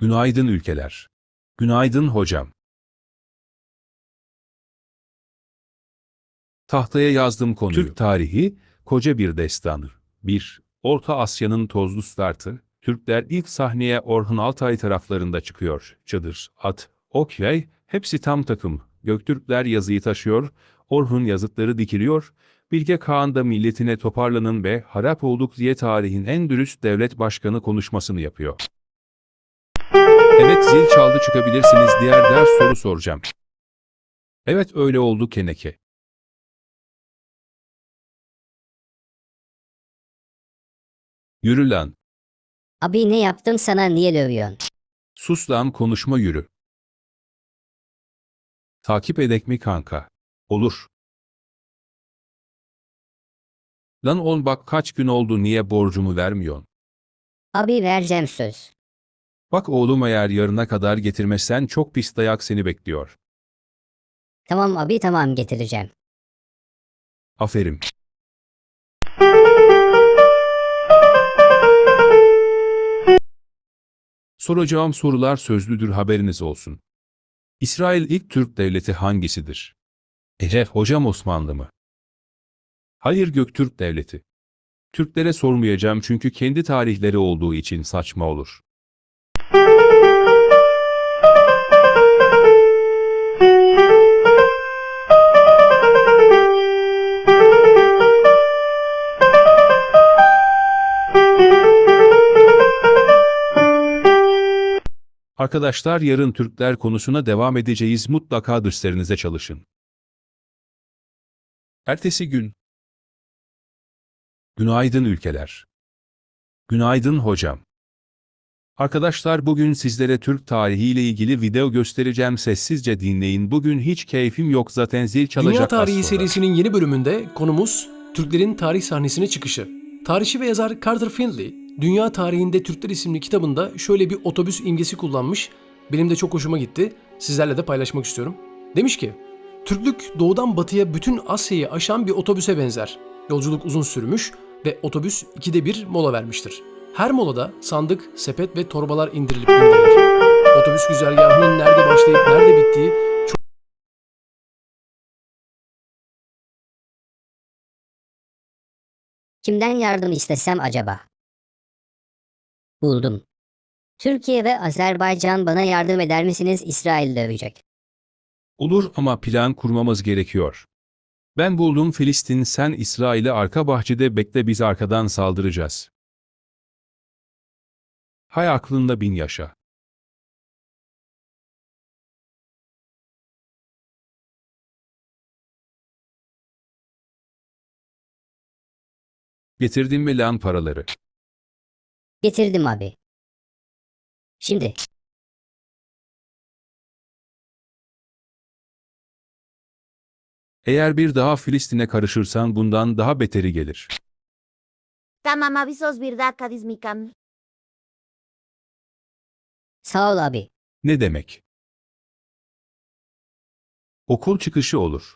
Günaydın ülkeler. Günaydın hocam. Tahtaya yazdım konuyu. Türk tarihi koca bir destandır. 1. Orta Asya'nın tozlu startı. Türkler ilk sahneye Orhun Altay taraflarında çıkıyor. Çadır, at, ok yay, hepsi tam takım. Göktürkler yazıyı taşıyor, Orhun yazıtları dikiliyor. Bilge Kağan da milletine toparlanın ve harap olduk diye tarihin en dürüst devlet başkanı konuşmasını yapıyor. Evet zil çaldı çıkabilirsiniz diğer ders soru soracağım. Evet öyle oldu Keneke. Yürü lan. Abi ne yaptım sana niye dövüyorsun? Sus lan konuşma yürü. Takip edek mi kanka? Olur. Lan on bak kaç gün oldu niye borcumu vermiyorsun? Abi vereceğim söz. Bak oğlum eğer yarına kadar getirmezsen çok pis dayak seni bekliyor. Tamam abi tamam getireceğim. Aferin. Soracağım sorular sözlüdür haberiniz olsun. İsrail ilk Türk devleti hangisidir? Ece hocam Osmanlı mı? Hayır Göktürk devleti. Türklere sormayacağım çünkü kendi tarihleri olduğu için saçma olur. Arkadaşlar yarın Türkler konusuna devam edeceğiz mutlaka derslerinize çalışın. Ertesi gün. Günaydın ülkeler. Günaydın hocam. Arkadaşlar bugün sizlere Türk tarihiyle ilgili video göstereceğim sessizce dinleyin. Bugün hiç keyfim yok zaten zil çalacak Dünya Tarihi serisinin yeni bölümünde konumuz Türklerin tarih sahnesine çıkışı. Tarihçi ve yazar Carter Findlay, Dünya Tarihinde Türkler isimli kitabında şöyle bir otobüs imgesi kullanmış. Benim de çok hoşuma gitti. Sizlerle de paylaşmak istiyorum. Demiş ki, Türklük doğudan batıya bütün Asya'yı aşan bir otobüse benzer. Yolculuk uzun sürmüş ve otobüs ikide bir mola vermiştir. Her molada sandık, sepet ve torbalar indirilip bindirilir. Otobüs güzergahının nerede başlayıp nerede bittiği Kimden yardım istesem acaba? Buldum. Türkiye ve Azerbaycan bana yardım eder misiniz İsrail dövecek. Olur ama plan kurmamız gerekiyor. Ben buldum Filistin sen İsrail'i arka bahçede bekle biz arkadan saldıracağız. Hay aklında bin yaşa. Getirdin mi lan paraları? Getirdim abi. Şimdi Eğer bir daha Filistin'e karışırsan bundan daha beteri gelir. Tamam abi sos bir dakika dizmikam. Sağ ol abi. Ne demek? Okul çıkışı olur.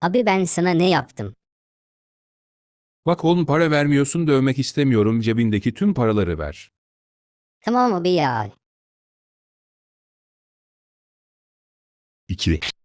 Abi ben sana ne yaptım? Bak oğlum para vermiyorsun dövmek istemiyorum cebindeki tüm paraları ver. Tamam abi ya. 2.